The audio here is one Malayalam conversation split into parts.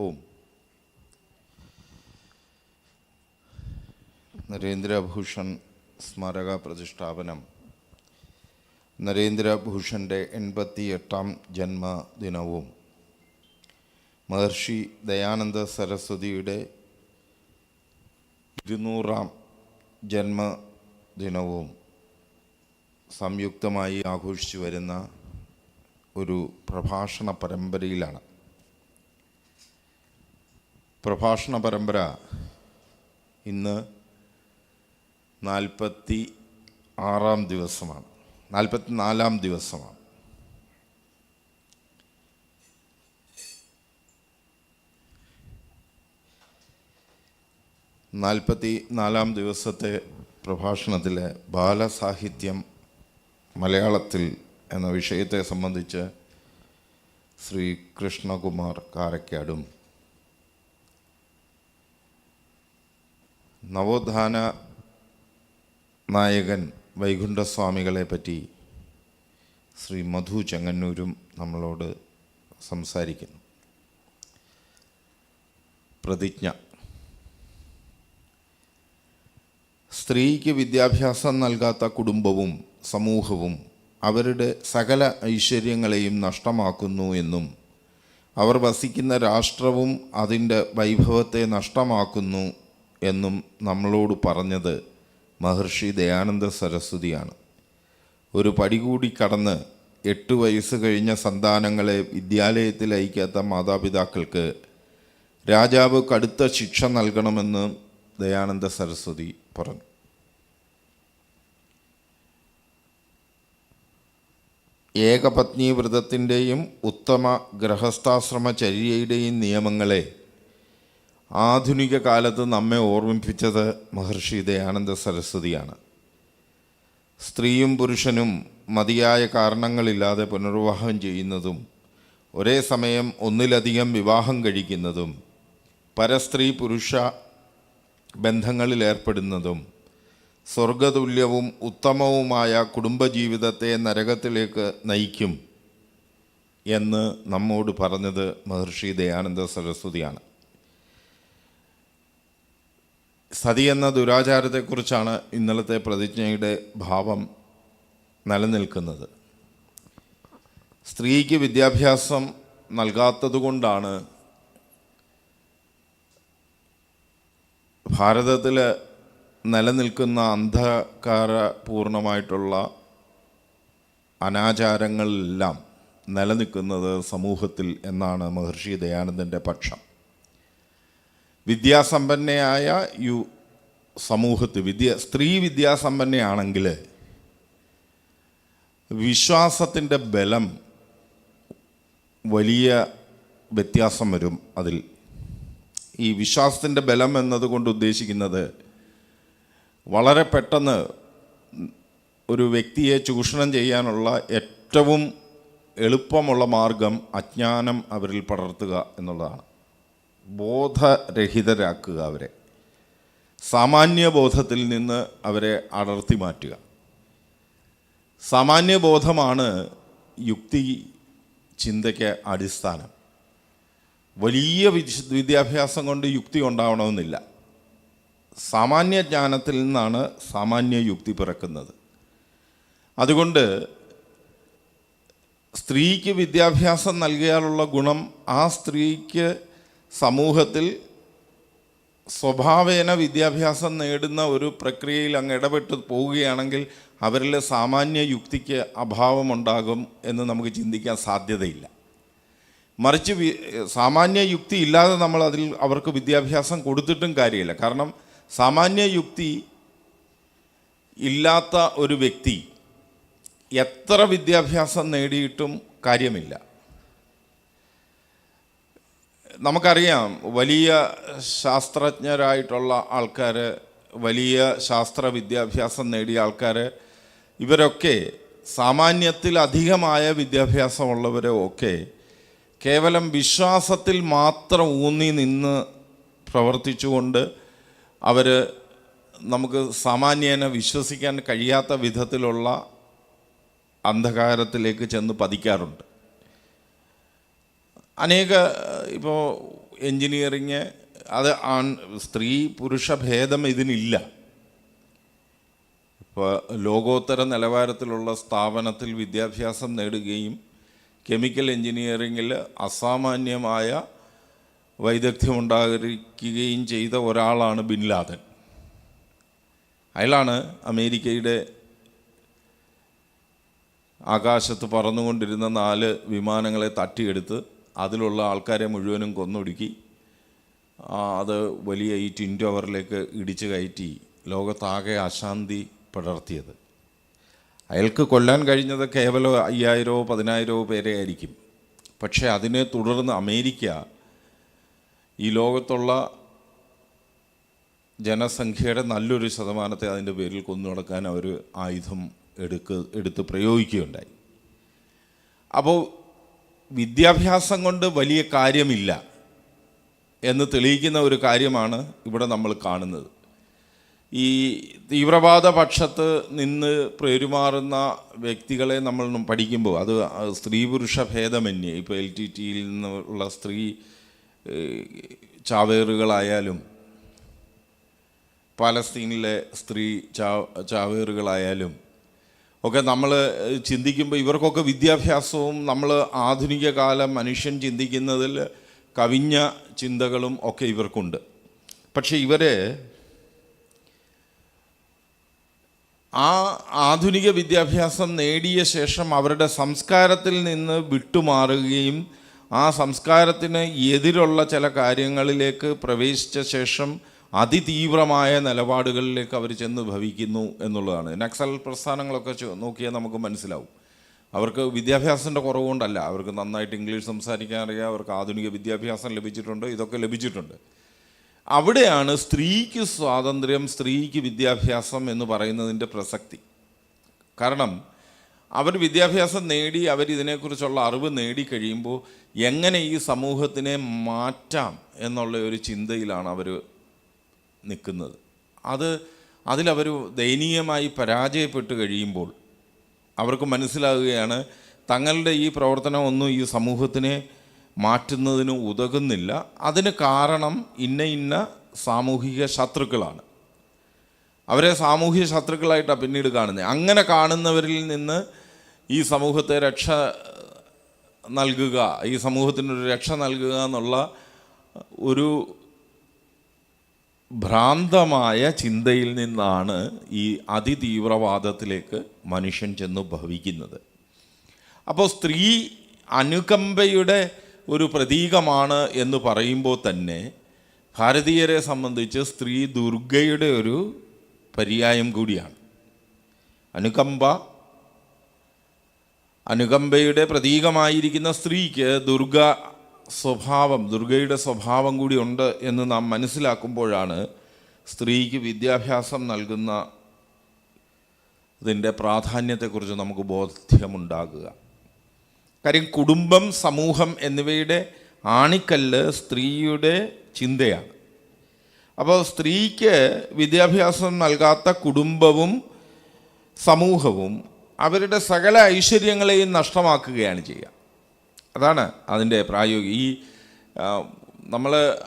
ഓം. നരേന്ദ്രഭൂഷൺ സ്മാരക പ്രതിഷ്ഠാപനം. നരേന്ദ്രഭൂഷന്റെ എൺപത്തി എട്ടാം ജന്മദിനവും. മഹർഷി ദയാനന്ദ സരസ്വതിയുടെ ഇരുന്നൂറാം ജന്മദിനവും സംയുക്തമായി ആഘോഷിച്ചു വരുന്ന ഒരു പ്രഭാഷണ പരമ്പരയിലാണ്. പ്രഭാഷണ പരമ്പര ഇന്ന് നാൽപ്പത്തി ആറാം ദിവസമാണ്. നാൽപ്പത്തി നാലാം ദിവസമാണ്. നാൽപ്പത്തി നാലാം ദിവസത്തെ പ്രഭാഷണത്തിലെ ബാലസാഹിത്യം മലയാളത്തിൽ എന്ന വിഷയത്തെ സംബന്ധിച്ച് ശ്രീ കൃഷ്ണകുമാർ കാരക്കാടും നവോത്ഥാന നായകൻ വൈകുണ്ഠസ്വാമികളെ പറ്റി ശ്രീ മധു ചെങ്ങന്നൂരും നമ്മളോട് സംസാരിക്കുന്നു. പ്രതിജ്ഞ. സ്ത്രീക്ക് വിദ്യാഭ്യാസം നൽകാത്ത കുടുംബവും സമൂഹവും അവരുടെ സകല ഐശ്വര്യങ്ങളെയും നഷ്ടമാക്കുന്നു എന്നും അവർ വസിക്കുന്ന രാഷ്ട്രവും അതിന്റെ വൈഭവത്തെ നഷ്ടമാക്കുന്നു എന്നും നമ്മളോട് പറഞ്ഞത് മഹർഷി ദയാനന്ദ സരസ്വതിയാണ്. ഒരു പടി കൂടി കടന്ന് എട്ട് വയസ്സ് കഴിഞ്ഞ സന്താനങ്ങളെ വിദ്യാലയത്തിൽ അയക്കാത്ത മാതാപിതാക്കൾക്ക് രാജാവ് കടുത്ത ശിക്ഷ നൽകണമെന്ന് ദയാനന്ദ സരസ്വതി പറഞ്ഞു. ഏകപത്നി വ്രതത്തിന്റെയും ഉത്തമ ഗൃഹസ്ഥാശ്രമചര്യയുടെയും നിയമങ്ങളെ ആധുനിക കാലത്ത് നമ്മെ ഓർമ്മിപ്പിച്ചത് മഹർഷി ദയാനന്ദ സരസ്വതിയാണ്. സ്ത്രീയും പുരുഷനും മതിയായ കാരണങ്ങളില്ലാതെ പുനർവിവാഹം ചെയ്യുന്നതും ഒരേ സമയം ഒന്നിലധികം വിവാഹം കഴിക്കുന്നതും പരസ്ത്രീ പുരുഷ ബന്ധങ്ങളിൽ ഏർപ്പെടുന്നതും സ്വർഗതുല്യവും ഉത്തമവുമായ കുടുംബജീവിതത്തെ നരകത്തിലേക്ക് നയിക്കും എന്ന് നമ്മോട് പറഞ്ഞത് മഹർഷി ദയാനന്ദ സരസ്വതിയാണ്. സതി എന്ന ദുരാചാരത്തെക്കുറിച്ചാണ് ഇന്നലത്തെ പ്രതിജ്ഞയുടെ ഭാവം നിലനിൽക്കുന്നത്. സ്ത്രീക്ക് വിദ്യാഭ്യാസം നൽകാത്തതുകൊണ്ടാണ് ഭാരതത്തിൽ നിലനിൽക്കുന്ന അന്ധകാരപൂർണമായിട്ടുള്ള അനാചാരങ്ങളെല്ലാം നിലനിൽക്കുന്നത് സമൂഹത്തിൽ എന്നാണ് മഹർഷി ദയാനന്ദന്റെ പക്ഷം. വിദ്യാസമ്പന്നയായ യു സമൂഹത്തിൽ വിദ്യ സ്ത്രീ വിദ്യാസമ്പന്നയാണെങ്കിൽ വിശ്വാസത്തിന്റെ ബലം വലിയ വ്യത്യാസം വരും അതിൽ. ഈ വിശ്വാസത്തിന്റെ ബലം എന്നതുകൊണ്ട് ഉദ്ദേശിക്കുന്നത് വളരെ പെട്ടെന്ന് ഒരു വ്യക്തിയെ ചൂഷണം ചെയ്യാനുള്ള ഏറ്റവും എളുപ്പമുള്ള മാർഗം അജ്ഞാനം അവരിൽ പടർത്തുക എന്നുള്ളതാണ്. ബോധരഹിതരാക്കുക അവരെ. സാമാന്യ ബോധത്തിൽ നിന്ന് അവരെ അടർത്തി മാറ്റുക. സാമാന്യ ബോധമാണ് യുക്തി ചിന്തയ്ക്ക് അടിസ്ഥാനം. വലിയ വിദ്യാഭ്യാസം കൊണ്ട് യുക്തി ഉണ്ടാവണമെന്നില്ല. സാമാന്യ ജ്ഞാനത്തിൽ നിന്നാണ് സാമാന്യ യുക്തി പിറക്കുന്നത്. അതുകൊണ്ട് സ്ത്രീക്ക് വിദ്യാഭ്യാസം നൽകിയാലുള്ള ഗുണം ആ സ്ത്രീക്ക് സമൂഹത്തിൽ സ്വഭാവേന വിദ്യാഭ്യാസം നേടുന്ന ഒരു പ്രക്രിയയിൽ അങ്ങ് ഇടപെട്ട് പോവുകയാണെങ്കിൽ അവരിലെ സാമാന്യ യുക്തിക്ക് അഭാവമുണ്ടാകും എന്ന് നമുക്ക് ചിന്തിക്കാൻ സാധ്യതയില്ല. മറിച്ച് സാമാന്യ യുക്തി ഇല്ലാതെ നമ്മൾ അതിൽ അവർക്ക് വിദ്യാഭ്യാസം കൊടുത്തിട്ടും കാര്യമില്ല. കാരണം സാമാന്യ യുക്തി ഇല്ലാത്ത ഒരു വ്യക്തി എത്ര വിദ്യാഭ്യാസം നേടിയിട്ടും കാര്യമില്ല. നമുക്കറിയാം വലിയ ശാസ്ത്രജ്ഞരായിട്ടുള്ള ആൾക്കാർ വലിയ ശാസ്ത്ര വിദ്യാഭ്യാസം നേടിയ ആൾക്കാർ ഇവരൊക്കെ സാമാന്യത്തിൽ അധികമായ വിദ്യാഭ്യാസമുള്ളവരെ ഒക്കെ കേവലം വിശ്വാസത്തിൽ മാത്രം ഊന്നി നിന്ന് പ്രവർത്തിച്ചുകൊണ്ട് അവർ നമുക്ക് സാമാന്യേന വിശ്വസിക്കാൻ കഴിയാത്ത വിധത്തിലുള്ള അന്ധകാരത്തിലേക്ക് ചെന്ന് പതിക്കാറുണ്ട്. അനേക ഇപ്പോൾ എൻജിനീയറിങ് അത് ആൺ സ്ത്രീ പുരുഷ ഭേദം ഇതിനില്ല. ഇപ്പോൾ ലോകോത്തര നിലവാരത്തിലുള്ള സ്ഥാപനത്തിൽ വിദ്യാഭ്യാസം നേടുകയും കെമിക്കൽ എൻജിനീയറിങ്ങിൽ അസാമാന്യമായ വൈദഗ്ധ്യമുണ്ടായിരിക്കുകയും ചെയ്ത ഒരാളാണ് ബിൻ ലാദൻ. അയാളാണ് അമേരിക്കയുടെ ആകാശത്ത് പറന്നുകൊണ്ടിരുന്ന നാല് വിമാനങ്ങളെ തട്ടിയെടുത്ത് അതിലുള്ള ആൾക്കാരെ മുഴുവനും കൊന്നൊടുക്കി അത് വലിയ ഈ ട്വിൻ ടവറിലേക്ക് ഇടിച്ചു കയറ്റി ലോകത്താകെ അശാന്തി പടർത്തിയത്. അയാൾക്ക് കൊല്ലാൻ കഴിഞ്ഞത് കേവലം അയ്യായിരമോ പതിനായിരമോ പേരെ ആയിരിക്കും. പക്ഷേ അതിനെ തുടർന്ന് അമേരിക്ക ഈ ലോകത്തുള്ള ജനസംഖ്യയുടെ നല്ലൊരു ശതമാനത്തെ അതിന്റെ പേരിൽ കൊന്നു നടക്കാൻ അവർ ആയുധം എടുക്ക് എടുത്ത് പ്രയോഗിക്കുകയുണ്ടായി. അപ്പോൾ വിദ്യാഭ്യാസം കൊണ്ട് വലിയ കാര്യമില്ല എന്ന് തെളിയിക്കുന്ന ഒരു കാര്യമാണ് ഇവിടെ നമ്മൾ കാണുന്നത്. ഈ തീവ്രവാദ പക്ഷത്ത് നിന്ന് പെരുമാറുന്ന വ്യക്തികളെ നമ്മൾ പഠിക്കുമ്പോൾ അത് സ്ത്രീ പുരുഷ ഭേദമന്യേ ഇപ്പോൾ എൽ ടി ടിയിൽ നിന്നുള്ള സ്ത്രീ ചാവേറുകളായാലും പാലസ്തീനിലെ സ്ത്രീ ചാ ചാവേറുകളായാലും ഒക്കെ നമ്മൾ ചിന്തിക്കുമ്പോൾ ഇവർക്കൊക്കെ വിദ്യാഭ്യാസവും നമ്മൾ ആധുനിക കാല മനുഷ്യൻ ചിന്തിക്കുന്നതിൽ കവിഞ്ഞ ചിന്തകളും ഒക്കെ ഇവർക്കുണ്ട്. പക്ഷേ ഇവരെ ആ ആധുനിക വിദ്യാഭ്യാസം നേടിയ ശേഷം അവരുടെ സംസ്കാരത്തിൽ നിന്ന് വിട്ടുമാറുകയും ആ സംസ്കാരത്തിന് എതിരുള്ള ചില കാര്യങ്ങളിലേക്ക് പ്രവേശിച്ച ശേഷം അതിതീവ്രമായ നിലപാടുകളിലേക്ക് അവർ ചെന്ന് ഭവിക്കുന്നു എന്നുള്ളതാണ്. നക്സൽ പ്രസ്ഥാനങ്ങളൊക്കെ നോക്കിയാൽ നമുക്ക് മനസ്സിലാവും. അവർക്ക് വിദ്യാഭ്യാസത്തിന്റെ കുറവുകൊണ്ടല്ല. അവർക്ക് നന്നായിട്ട് ഇംഗ്ലീഷ് സംസാരിക്കാൻ അറിയാം. അവർക്ക് ആധുനിക വിദ്യാഭ്യാസം ലഭിച്ചിട്ടുണ്ട്. ഇതൊക്കെ ലഭിച്ചിട്ടുണ്ട്. അവിടെയാണ് സ്ത്രീക്ക് സ്വാതന്ത്ര്യം സ്ത്രീക്ക് വിദ്യാഭ്യാസം എന്ന് പറയുന്നതിന്റെ പ്രസക്തി. കാരണം അവർ വിദ്യാഭ്യാസം നേടി അവരിതിനെക്കുറിച്ചുള്ള അറിവ് നേടിക്കഴിയുമ്പോൾ എങ്ങനെ ഈ സമൂഹത്തിനെ മാറ്റാം എന്നുള്ള ഒരു ചിന്തയിലാണ് അവർ നിൽക്കുന്നത്. അത് അതിലവർ ദയനീയമായി പരാജയപ്പെട്ട് കഴിയുമ്പോൾ അവർക്ക് മനസ്സിലാകുകയാണ് തങ്ങളുടെ ഈ പ്രവർത്തനമൊന്നും ഈ സമൂഹത്തിനെ മാറ്റുന്നതിന് ഉതകുന്നില്ല. അതിന് കാരണം ഇന്ന ഇന്ന സാമൂഹിക ശത്രുക്കളാണ്. അവരെ സാമൂഹിക ശത്രുക്കളായിട്ടാണ് പിന്നീട് കാണുന്നത് അങ്ങനെ കാണുന്നവരിൽ നിന്ന് ഈ സമൂഹത്തെ രക്ഷ നൽകുക ഈ സമൂഹത്തിനൊരു രക്ഷ നൽകുക എന്നുള്ള ഒരു ഭ്രാന്തമായ ചിന്തയിൽ നിന്നാണ് ഈ അതിതീവ്രവാദത്തിലേക്ക് മനുഷ്യൻ ചെന്ന് ഭവിക്കുന്നത്. അപ്പോൾ സ്ത്രീ അനുകമ്പയുടെ ഒരു പ്രതീകമാണ് എന്ന് പറയുമ്പോൾ തന്നെ ഭാരതീയരെ സംബന്ധിച്ച് സ്ത്രീ ദുർഗയുടെ ഒരു പര്യായം കൂടിയാണ്. അനുകമ്പ അനുകമ്പയുടെ പ്രതീകമായിരിക്കുന്ന സ്ത്രീക്ക് ദുർഗ സ്വഭാവം ദുർഗയുടെ സ്വഭാവം കൂടി ഉണ്ട് എന്ന് നാം മനസ്സിലാക്കുമ്പോഴാണ് സ്ത്രീക്ക് വിദ്യാഭ്യാസം നൽകുന്ന ഇതിന്റെ പ്രാധാന്യത്തെക്കുറിച്ച് നമുക്ക് ബോധ്യമുണ്ടാകുക. കാര്യം കുടുംബം സമൂഹം എന്നിവയുടെ ആണിക്കല്ല് സ്ത്രീയുടെ ചിന്തയാണ്. അപ്പോൾ സ്ത്രീക്ക് വിദ്യാഭ്യാസം നൽകാത്ത കുടുംബവും സമൂഹവും അവരുടെ സകല ഐശ്വര്യങ്ങളെയും നഷ്ടമാക്കുകയാണ് ചെയ്യുക. അതാണ് അതിന്റെ പ്രായോഗിക. ഈ നമ്മൾ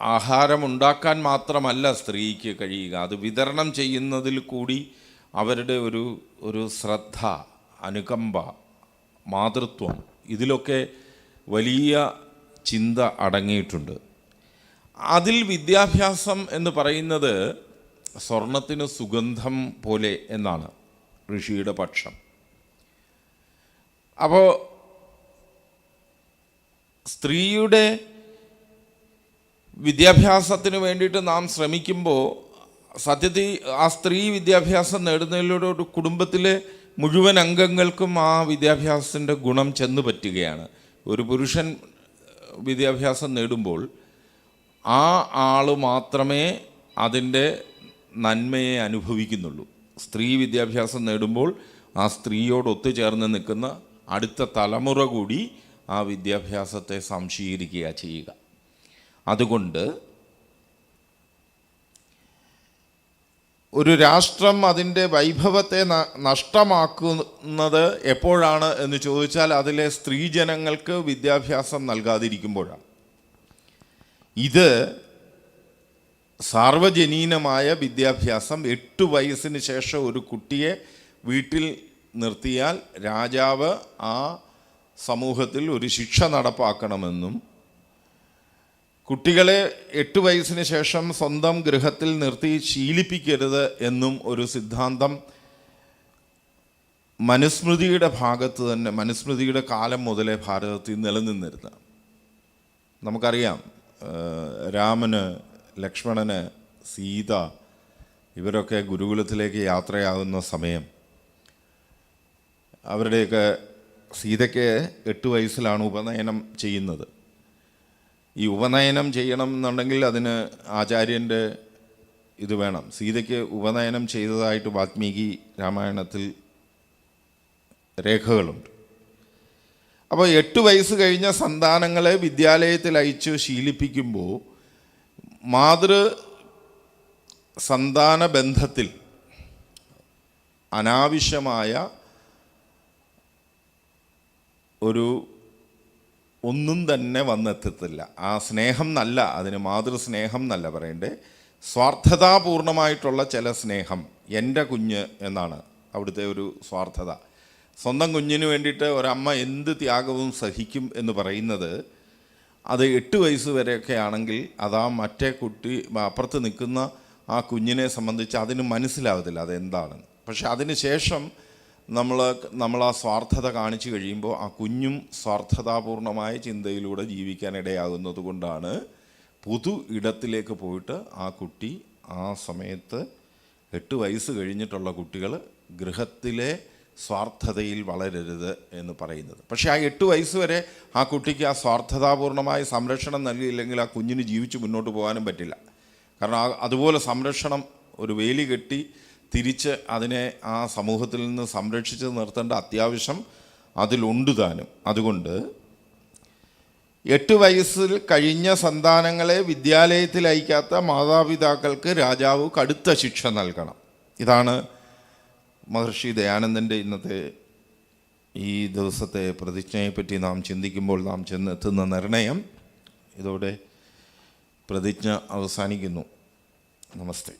ആഹാരം ഉണ്ടാക്കാൻ മാത്രമല്ല സ്ത്രീക്ക് കഴിയുക. അത് വിതരണം ചെയ്യുന്നതിൽ കൂടി അവരുടെ ഒരു ഒരു ശ്രദ്ധ അനുകമ്പ മാതൃത്വം ഇതിലൊക്കെ വലിയ ചിന്ത അടങ്ങിയിട്ടുണ്ട്. അതിൽ വിദ്യാഭ്യാസം എന്ന് പറയുന്നത് സ്വർണത്തിന് സുഗന്ധം പോലെ എന്നാണ് ഋഷിയുടെ പക്ഷം. അപ്പോൾ സ്ത്രീയുടെ വിദ്യാഭ്യാസത്തിന് വേണ്ടിയിട്ട് നാം ശ്രമിക്കുമ്പോൾ സത്യത്തിൽ ആ സ്ത്രീ വിദ്യാഭ്യാസം നേടുന്നതിലൂടെ ഒരു കുടുംബത്തിലെ മുഴുവൻ അംഗങ്ങൾക്കും ആ വിദ്യാഭ്യാസത്തിന്റെ ഗുണം ചെന്ന് പറ്റുകയാണ്. ഒരു പുരുഷൻ വിദ്യാഭ്യാസം നേടുമ്പോൾ ആ ആൾ മാത്രമേ അതിന്റെ നന്മയെ അനുഭവിക്കുന്നുള്ളൂ. സ്ത്രീ വിദ്യാഭ്യാസം നേടുമ്പോൾ ആ സ്ത്രീയോട് ഒത്തുചേർന്ന് നിൽക്കുന്ന അടുത്ത തലമുറ കൂടി ആ വിദ്യാഭ്യാസത്തെ സംശീകരിക്കുക ചെയ്യുക. അതുകൊണ്ട് ഒരു രാഷ്ട്രം അതിന്റെ വൈഭവത്തെ നഷ്ടമാക്കുന്നത് എപ്പോഴാണ് എന്ന് ചോദിച്ചാൽ അതിലെ സ്ത്രീജനങ്ങൾക്ക് വിദ്യാഭ്യാസം നൽകാതിരിക്കുമ്പോഴാണ്. ഇത് സാർവജനീനമായ വിദ്യാഭ്യാസം എട്ട് വയസ്സിന് ശേഷം ഒരു കുട്ടിയെ വീട്ടിൽ നിർത്തിയാൽ രാജാവ് ആ സമൂഹത്തിൽ ഒരു ശിക്ഷ നടപ്പാക്കണമെന്നും കുട്ടികളെ എട്ട് വയസ്സിന് ശേഷം സ്വന്തം ഗൃഹത്തിൽ നിർത്തി ശീലിപ്പിക്കരുത് എന്നും ഒരു സിദ്ധാന്തം മനുസ്മൃതിയുടെ ഭാഗത്ത് തന്നെ മനുസ്മൃതിയുടെ കാലം മുതലേ ഭാരതത്തിൽ നിലനിന്നിരുന്ന. നമുക്കറിയാം രാമന് ലക്ഷ്മണന് സീത ഇവരൊക്കെ ഗുരുകുലത്തിലേക്ക് യാത്രയാകുന്ന സമയം അവരുടെയൊക്കെ സീതയ്ക്ക് എട്ട് വയസ്സിലാണ് ഉപനയനം ചെയ്യുന്നത്. ഈ ഉപനയനം ചെയ്യണം എന്നുണ്ടെങ്കിൽ അതിന് ആചാര്യന്റെ ഇത് വേണം. സീതയ്ക്ക് ഉപനയനം ചെയ്തതായിട്ട് വാത്മീകി രാമായണത്തിൽ രേഖകളുണ്ട്. അപ്പോൾ എട്ട് വയസ്സ് കഴിഞ്ഞ സന്താനങ്ങളെ വിദ്യാലയത്തിൽ അയച്ച് ശീലിപ്പിക്കുമ്പോൾ മാതൃ സന്താന ബന്ധത്തിൽ അനാവശ്യമായ ഒരു ഒന്നും തന്നെ വന്നെത്തത്തില്ല. ആ സ്നേഹം നല്ല അതിന് മാതൃസ്നേഹം എന്നല്ല പറയണ്ടേ. സ്വാർത്ഥതാപൂർണമായിട്ടുള്ള ചില സ്നേഹം എന്റെ കുഞ്ഞ് എന്നാണ് അവിടുത്തെ ഒരു സ്വാർത്ഥത. സ്വന്തം കുഞ്ഞിന് വേണ്ടിയിട്ട് ഒരമ്മ എന്ത് ത്യാഗവും സഹിക്കും എന്ന് പറയുന്നത് അത് എട്ട് വയസ്സ് വരെയൊക്കെ ആണെങ്കിൽ അതാ മറ്റേ കുട്ടി അപ്പുറത്ത് നിൽക്കുന്ന ആ കുഞ്ഞിനെ സംബന്ധിച്ച് അതിന് മനസ്സിലാവത്തില്ല അതെന്താണെന്ന്. പക്ഷെ അതിന് ശേഷം നമ്മൾ നമ്മൾ ആ സ്വാർത്ഥത കാണിച്ചു കഴിയുമ്പോൾ ആ കുഞ്ഞും സ്വാർത്ഥതാപൂർണമായ ചിന്തയിലൂടെ ജീവിക്കാനിടയാകുന്നത് കൊണ്ടാണ് പൊതു ഇടത്തിലേക്ക് പോയിട്ട് ആ കുട്ടി ആ സമയത്ത് എട്ട് വയസ്സ് കഴിഞ്ഞിട്ടുള്ള കുട്ടികൾ ഗൃഹത്തിലെ സ്വാർത്ഥതയിൽ വളരരുത് എന്ന് പറയുന്നത്. പക്ഷേ ആ എട്ട് വയസ്സ് വരെ ആ കുട്ടിക്ക് ആ സ്വാർത്ഥതാപൂർണമായ സംരക്ഷണം നൽകിയില്ലെങ്കിൽ ആ കുഞ്ഞിന് ജീവിച്ച് മുന്നോട്ട് പോകാനും പറ്റില്ല. കാരണം അതുപോലെ സംരക്ഷണം ഒരു വേലി കെട്ടി തിരിച്ച് അതിനെ ആ സമൂഹത്തിൽ നിന്ന് സംരക്ഷിച്ച് നിർത്തേണ്ട അത്യാവശ്യം അതിലുണ്ട് താനും. അതുകൊണ്ട് എട്ട് വയസ്സിൽ കഴിഞ്ഞ സന്താനങ്ങളെ വിദ്യാലയത്തിൽ അയക്കാത്ത മാതാപിതാക്കൾക്ക് രാജാവ് കടുത്ത ശിക്ഷ നൽകണം. ഇതാണ് മഹർഷി ദയാനന്ദന്റെ ഇന്നത്തെ ഈ ദിവസത്തെ പ്രതിജ്ഞയെപ്പറ്റി നാം ചിന്തിക്കുമ്പോൾ നാം ചെന്നെത്തുന്ന നിർണയം. ഇതോടെ പ്രതിജ്ഞ അവസാനിക്കുന്നു. നമസ്തേ.